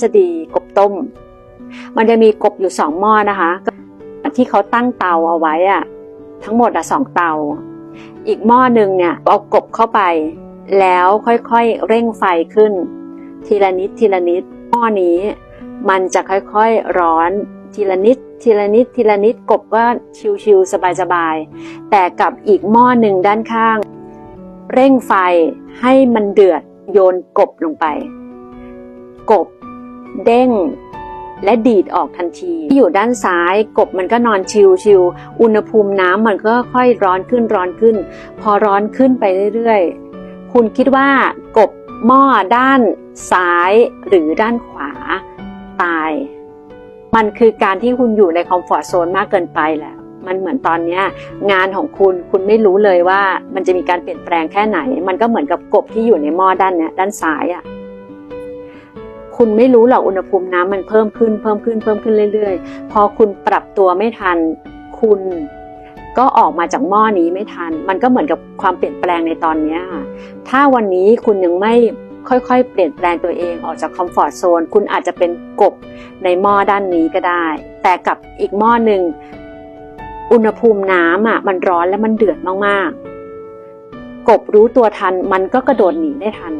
สดีกบต้ม มันจะมีกบอยู่สองหม้อนะคะ ที่เขาตั้งเตาเอาไว้อะทั้งหมดอะสองเตา อีกหม้อหนึ่งเนี่ยเอากบเข้าไป แล้วค่อยๆเร่งไฟขึ้น ทีละนิดทีละนิดหม้อนี้ มันจะค่อยๆร้อนทีละนิด ทีละนิด ทีละนิดกบก็ชิวๆสบายๆแต่กับอีกหม้อหนึ่งด้านข้าง เร่งไฟให้มันเดือดโยนกบลงไป กบ เด้งและดีดออกทันที ที่อยู่ด้านซ้ายกบมันก็นอนชิวชิวๆอุณหภูมิน้ำมันก็ค่อยร้อนขึ้นร้อนขึ้น พอร้อนขึ้นไปเรื่อยๆ คุณคิดว่ากบหม้อด้านซ้ายหรือด้านขวาตาย มันคือการที่คุณอยู่ในคอมฟอร์ทโซนมากเกินไปแหละมันเหมือนตอนนี้งานของคุณคุณไม่รู้เลยว่ามันจะมีการเปลี่ยนแปลงแค่ไหน มันก็เหมือนกับกบที่อยู่ในหม้อด้านเนี้ยด้านซ้ายอะ่ะ คุณไม่รู้หรอกอุณหภูมิน้ำมันเพิ่มขึ้นเพิ่มขึ้นเพิ่มขึ้นเรื่อยๆ พอคุณปรับตัวไม่ทัน คุณก็ออกมาจากหม้อนี้ไม่ทัน มันก็เหมือนกับความเปลี่ยนแปลงในตอนนี้ค่ะถ้าวันนี้คุณยังไม่ค่อยๆ เปลี่ยนแปลงตัวเองออกจากคอมฟอร์ทโซน คุณอาจจะเป็นกบในหม้อด้านนี้ก็ได้ แต่กับอีกหม้อหนึ่งอุณหภูมิน้ำอะมันร้อนและมันเดือดมากๆ กบรู้ตัวทันมันก็กระโดดหนีได้ทัน